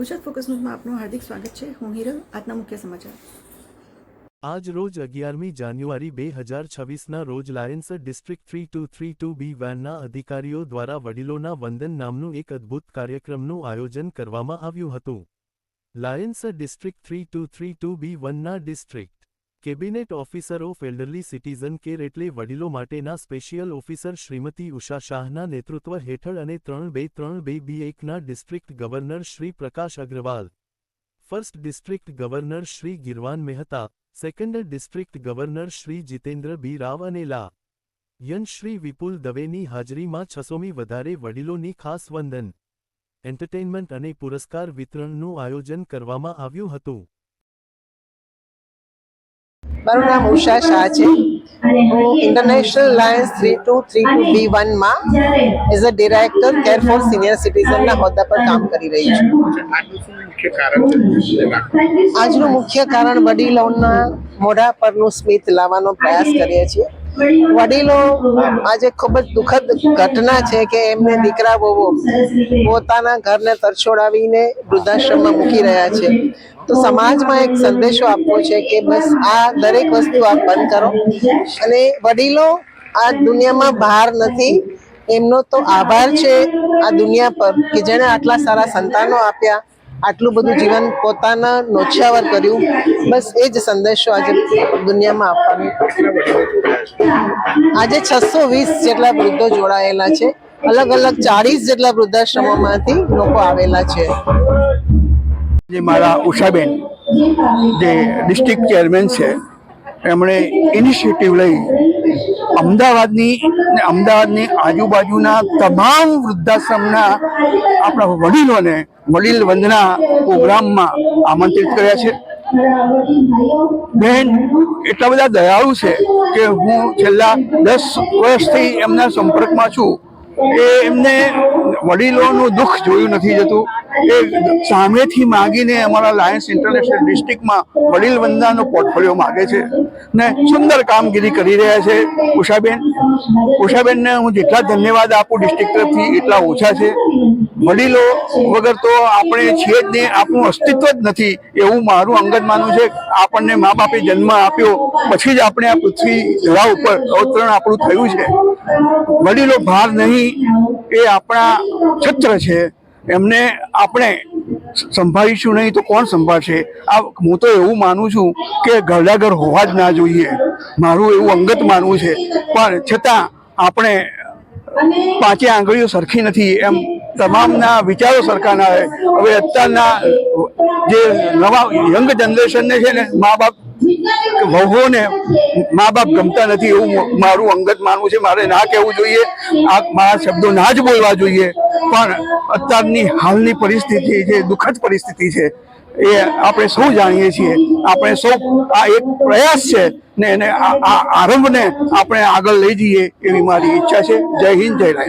Gujarat focus ન્યૂઝમાં આપનું હાર્દિક સ્વાગત છે. હું હિરલ, આજના મુખ્ય સમાચાર. આજ રોજ અગિયારમી જાન્યુઆરી બે હજાર છવ્વીસના રોજ lions district three two three two B વેનના અધિકારીઓ દ્વારા વડીલોના વંદન નામનું એક અદ્ભુત કાર્યક્રમનું આયોજન કરવામાં આવ્યું હતું. Lions district three two three two B વનના district cabinet officer of elderly citizen care એટલે વડીલો માટેના સ્પેશિયલ ઓફિસર શ્રીમતી ઉષા શાહના નેતૃત્વ હેઠળ અને ત્રણ બે ત્રણ બે બી એકના district governor Shri Prakash Agrawal, first district governor Shri Girvan Mehta, second district governor Shri Jitendra B Rao અને લા, યન શ્રી વિપુલ દવેની હાજરીમાં છસોમી વધારે વડીલોની ખાસ વંદન એન્ટરટેઇનમેન્ટ અને પુરસ્કાર વિતરણનું આયોજન કરવામાં આવ્યું હતું. મારું નામ ઉષા શાહ છે. હું international lions three two three two B વનમાં as a director care for senior સિટીઝનના હોદ્દા પર કામ કરી રહી છું. આજનું મુખ્ય કારણ વડીલોના મોઢા પરનું સ્મિત લાવવાનો પ્રયાસ કરીએ છીએ. વડીલો, આજે ખૂબ જ દુઃખદ ઘટના છે કે એમને દીકરા બહુ પોતાના ઘરને તરછોડાવીને વૃદ્ધાશ્રમમાં મૂકી રહ્યા છે. તો સમાજમાં એક સંદેશો આપવો છે કે બસ આ દરેક વસ્તુ આપ બંધ કરો. અને વડીલો, આ દુનિયામાં બહાર નથી. એમનો તો આભાર છે આ દુનિયા પર કે જેણે આટલા સારા સંતાનો આપ્યા. આટલું બધું જીવન પોતાના નોછાવર કર્યું. બસ એ જ સંદેશો આજે દુનિયામાં આપવાનો. આજે છસો વીસ જેટલા વૃદ્ધો જોડાયેલા છે. અલગ અલગ ચાળીસ જેટલા વૃદ્ધાશ્રમોમાંથી લોકો આવેલા છે. જે મારા ઉષાબેન, જે ડિસ્ટ્રિક્ટ ચેરમેન છે, એમણે ઇનિશિયેટિવ લઈ અમદાવાદની અમદાવાદની આજુબાજુના તમામ વૃદ્ધાશ્રમના આપણા વડીલોને વડીલ વંદના પ્રોગ્રામમાં આમંત્રિત કર્યા છે. બેન, એટલા બધા દયાળુ છે કે હું છેલ્લા દસ વર્ષથી એમના સંપર્કમાં છું. એ એમને વડીલોનું દુઃખ જોયું નથી જતું. એ સામેથી માગીને અમારા લાયન્સ ઇન્ટરનેશનલ ડિસ્ટ્રિક્ટમાં વડીલ વંદાનો પોર્ટફોલિયો માગે છે ને સુંદર કામગીરી કરી રહ્યા છે. ઉષાબેન, ઉષાબેનને હું જેટલા ધન્યવાદ આપું ડિસ્ટ્રિક્ટ તરફથી, એટલા ઓછા છે. વડીલો વગર તો આપણે છીએ જ નહીં આપણું અસ્તિત્વ જ નથી એવું મારું અંગત માનવું છે. આપણને મા બાપે જન્મ આપ્યો, પછી જ આપણે આ પૃથ્વી ધરા ઉપર અવતરણ આપણું થયું છે. વડીલો ભાર નહીં, એ આપણા છત્ર છે. એમને આપણે સંભાળીશું નહીં તો કોણ સંભાળશે? આ હું તો એવું માનું છું કે ઘરડાઘર હોવા જ ના જોઈએ. મારું એવું અંગત માનવું છે. પણ છતાં આપણે પાંચે આંગળીઓ સરખી નથી. એમ તમામના વિચારો સરખાના હવે અત્યારના જે નવા યંગ જનરેશનને છે ને મા બાપ વહુઓને મા બાપ ગમતા નથી એવું મારું અંગત માનવું છે મારે ના કહેવું જોઈએ. આ મારા શબ્દો ના જ બોલવા જોઈએ. પણ અત્યારની હાલની પરિસ્થિતિ જે દુઃખદ પરિસ્થિતિ છે એ આપણે સૌ જાણીએ છીએ. આપણે સૌ આ એક પ્રયાસ છે ને એને આ આ આરંભને આપણે આગળ લઈ જઈએ એવી મારી ઈચ્છા છે. જય હિન્દ જય